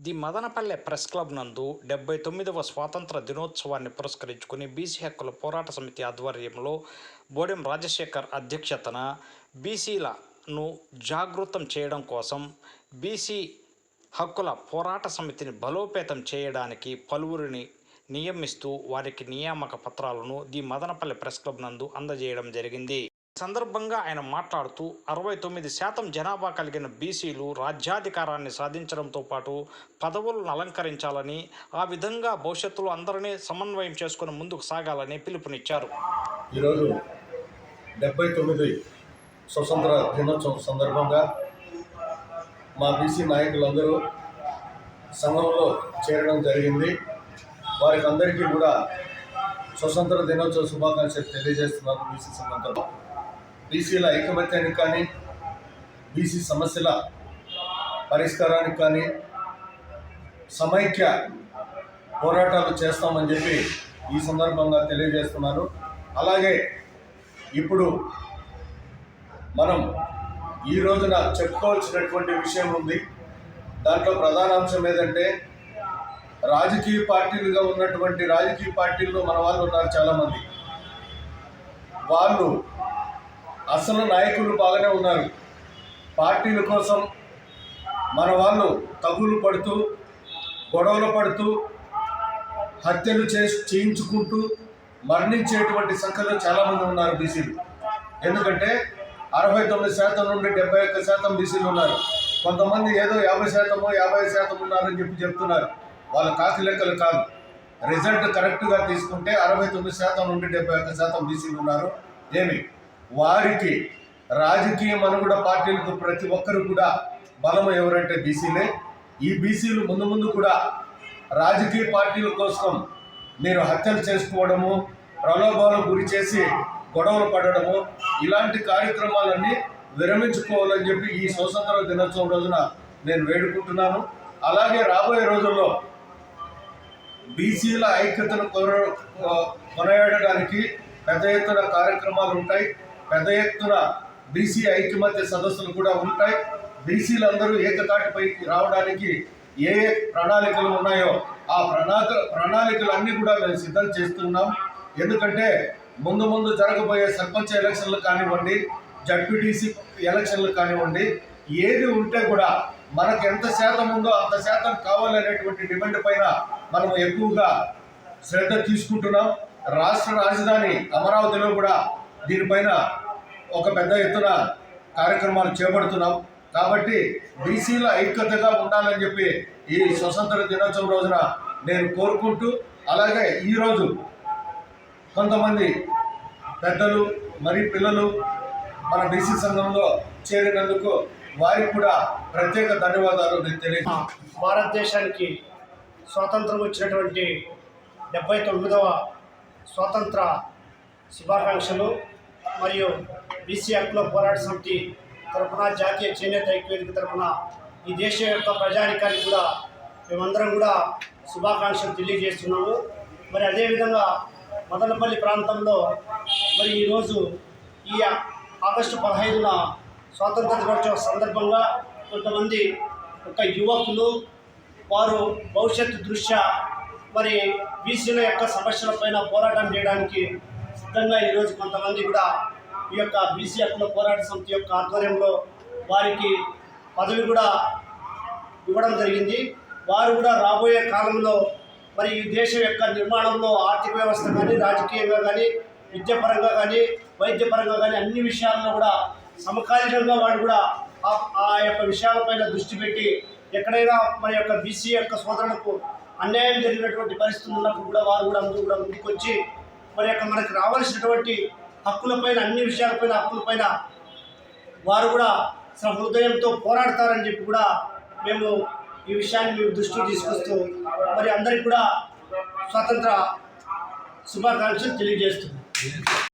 The Madanapalle press club నందు డెబ్బై తొమ్మిదవ స్వాతంత్ర దినోత్సవాన్ని పురస్కరించుకుని బీసీ హక్కుల పోరాట సమితి ఆధ్వర్యంలో బోడెం రాజశేఖర్ అధ్యక్షతన బీసీలను జాగృతం చేయడం కోసం బీసీ హక్కుల పోరాట సమితిని బలోపేతం చేయడానికి పలువురిని నియమిస్తూ వారికి నియామక పత్రాలను ది మదనపల్లె ప్రెస్ క్లబ్ నందు అందజేయడం జరిగింది. సందర్భంగా ఆయన మాట్లాడుతూ అరవై తొమ్మిది శాతం జనాభా కలిగిన బీసీలు రాజ్యాధికారాన్ని సాధించడంతో పాటు పదవులను అలంకరించాలని ఆ విధంగా భవిష్యత్తులో అందరినీ సమన్వయం చేసుకుని ముందుకు సాగాలని పిలుపునిచ్చారు. ఈరోజు డెబ్బై తొమ్మిది స్వతంత్ర దినోత్సవం సందర్భంగా మా బీసీ నాయకులందరూ సంఘంలో చేరడం జరిగింది. వారికి అందరికీ కూడా స్వతంత్ర దినోత్సవ శుభాకాంక్షలు తెలియజేస్తున్నాను బీసీ సంఘంతో బీసీల ఐకమత్యానికి కానీ బీసీ సమస్యల పరిష్కారానికి కానీ సమైక్య పోరాటాలు చేస్తామని చెప్పి ఈ సందర్భంగా తెలియజేస్తున్నాను. అలాగే ఇప్పుడు మనం ఈ రోజున చెప్పుకోవాల్సినటువంటి విషయం ఉంది. దాంట్లో ప్రధాన అంశం ఏదంటే రాజకీయ పార్టీలుగా ఉన్నటువంటి రాజకీయ పార్టీల్లో మన వాళ్ళు ఉన్నారు చాలామంది. వాళ్ళు అసలు నాయకులు బాగానే ఉన్నారు. పార్టీల కోసం మన వాళ్ళు తగులు పడుతూ గొడవలు పడుతూ హత్యలు చేసి చేయించుకుంటూ మరణించేటువంటి సంఖ్యలో చాలామంది ఉన్నారు బీసీలు. ఎందుకంటే అరవై తొమ్మిది శాతం నుండి డెబ్బై ఒక్క శాతం బీసీలు ఉన్నారు. కొంతమంది ఏదో యాభై శాతమో యాభై శాతం ఉన్నారని చెప్పి చెప్తున్నారు. వాళ్ళ కాకి లెక్కలు కాదు. రిజల్ట్ కరెక్ట్గా తీసుకుంటే అరవై తొమ్మిది శాతం నుండి డెబ్బై ఒక్క శాతం బీసీలు ఉన్నారు. ఏమి? వారికి రాజకీయ మనుగడ పార్టీలకు ప్రతి ఒక్కరు కూడా బలం ఎవరంటే బీసీలే ఈ బీసీలు ముందు ముందు కూడా రాజకీయ పార్టీల కోసం మీరు హత్యలు చేసుకోవడము ప్రలోభాలకు గురి చేసి గొడవలు పడడము ఇలాంటి కార్యక్రమాలన్నీ విరమించుకోవాలని చెప్పి ఈ స్వతంత్ర దినోత్సవం రోజున నేను వేడుకుంటున్నాను. అలాగే రాబోయే రోజుల్లో బీసీల ఐక్యతను కొన కొనయాడడానికి పెద్ద ఎత్తున కార్యక్రమాలు ఉంటాయి. పెద్ద ఎత్తున బీసీ ఐక్యమత్య సదస్సులు కూడా ఉంటాయి. బీసీలందరూ ఏకతాటిపైకి రావడానికి ఏ ఏ ప్రణాళికలు ఉన్నాయో ఆ ప్రణాళిక ప్రణాళికలన్నీ కూడా మేము సిద్ధం చేస్తున్నాం. ఎందుకంటే ముందు ముందు జరగబోయే సర్పంచ్ ఎలక్షన్లు కానివ్వండి జడ్పీటీసీ ఎలక్షన్లు కానివ్వండి ఏది ఉంటే కూడా మనకు ఎంత శాతం ఉందో అంత శాతం కావాలనేటువంటి డిమాండ్ పైన మనం ఎక్కువగా శ్రద్ధ తీసుకుంటున్నాం. రాష్ట్ర రాజధాని అమరావతిలో కూడా దీనిపైన ఒక పెద్ద ఎత్తున కార్యక్రమాలు చేపడుతున్నాం. కాబట్టి బీసీల ఐక్యతగా ఉండాలని చెప్పి ఈ స్వతంత్ర దినోత్సవం రోజున నేను కోరుకుంటూ అలాగే ఈరోజు కొంతమంది పెద్దలు మరి పిల్లలు మన బీసీ సంఘంలో చేరినందుకు వారికి కూడా ప్రత్యేక ధన్యవాదాలు నేను తెలియ భారతదేశానికి స్వాతంత్రం వచ్చినటువంటి డెబ్బై తొమ్మిదవ స్వాతంత్ర శుభాకాంక్షలు. మరియు బీసీ హక్కుల పోరాట సమితి తరఫున జాతీయ చేనేత ఐక్యవేదిక తరఫున ఈ దేశం యొక్క ప్రజానికానికి కూడా మేమందరం కూడా శుభాకాంక్షలు తెలియజేస్తున్నాము. మరి అదేవిధంగా మదనపల్లి ప్రాంతంలో మరి ఈరోజు ఈ ఆగస్టు పదహైదున స్వాతంత్ర దినోత్సవ సందర్భంగా కొంతమంది ఒక యువకులు వారు భవిష్యత్తు దృష్ట్యా మరి బీసీల యొక్క సమస్యలపైన పోరాటం చేయడానికి సిద్ధంగా ఈరోజు కొంతమంది కూడా ఈ యొక్క బీసీ హక్కుల పోరాట సమితి యొక్క ఆధ్వర్యంలో వారికి పదవి కూడా ఇవ్వడం జరిగింది. వారు కూడా రాబోయే కాలంలో మరి ఈ దేశం యొక్క నిర్మాణంలో ఆర్థిక వ్యవస్థ కానీ రాజకీయంగా కానీ విద్యాపరంగా కానీ వైద్యపరంగా కానీ అన్ని విషయాల్లో కూడా సమకాలీనంగా వాడు కూడా ఆ- యొక్క విషయాలపైన దృష్టి పెట్టి ఎక్కడైనా మన యొక్క బీసీ యొక్క సోదరులకు అన్యాయం జరిగినటువంటి పరిస్థితులు ఉన్నప్పుడు కూడా వారు కూడా అందరూ కూడా ముందుకొచ్చి మరి యొక్క మనకు రావాల్సినటువంటి హక్కులపైన అన్ని విషయాలపైన హక్కులపైన వారు కూడా అసలు హృదయంతో పోరాడతారని చెప్పి కూడా మేము ఈ విషయాన్ని మేము దృష్టికి తీసుకొస్తూ మరి అందరికి కూడా స్వాతంత్ర శుభాకాంక్షలు తెలియజేస్తున్నాం.